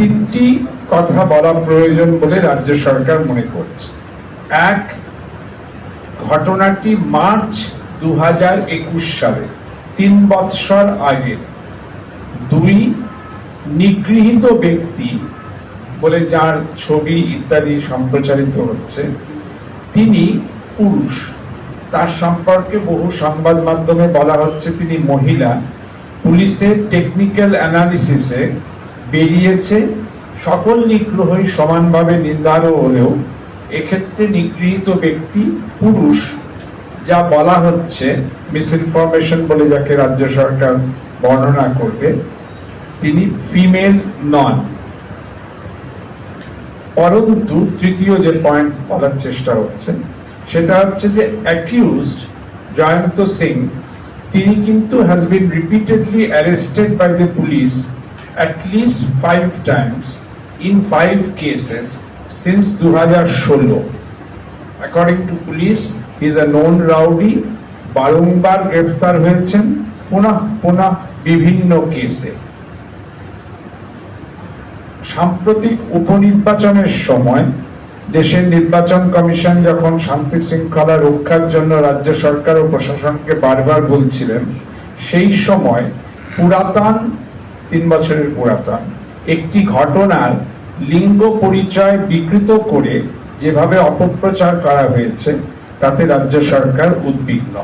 তিনটি কথা বলা প্রয়োজন বলে রাজ্য সরকার মনে করছে। এক, ঘটনাটি মার্চ দু হাজার একুশ সালে, তিন বৎসর আগে। দুই, নিগৃহীত ব্যক্তি বলে যার ছবি ইত্যাদি সম্প্রচারিত হচ্ছে, তিনি পুরুষ। তার সম্পর্কে বহু সংবাদ মাধ্যমে বলা হচ্ছে তিনি মহিলা। পুলিশের টেকনিক্যাল অ্যানালিসিসে বেরিয়েছে। সকল নিগ্রহই সমানভাবে নির্ধারণ হলেও এক্ষেত্রে নিগৃহীত ব্যক্তি পুরুষ, যা বলা হচ্ছে মিসইনফরমেশন বলে যাকে রাজ্য সরকার বর্ণনা করবে, তিনি ফিমেল নন। পরন্তু তৃতীয় যে পয়েন্ট বলার চেষ্টা হচ্ছে, সেটা হচ্ছে যে অ্যাকিউজড জয়ন্ত সিং, তিনি কিন্তু has been repeatedly arrested by the police list five times in five cases since দু হাজার ষোলো according to police is a known rowdy বারংবার গ্রেফতার হয়েছেন, পুনঃ পুনঃ বিভিন্ন কেসে। সাম্প্রতিক উপনির্বাচনের সময় দেশের নির্বাচন কমিশন যখন শান্তি শৃঙ্খলা রক্ষার জন্য রাজ্য সরকার ও প্রশাসনকে বারবার বলছিলেন, সেই সময় পুরাতন তিন বছরের পুরাতন। একটি ঘটনার লিঙ্গ পরিচয় বিকৃত করে যেভাবে অপপ্রচার করা হয়েছে, তাতে রাজ্য সরকার উদ্বিগ্ন।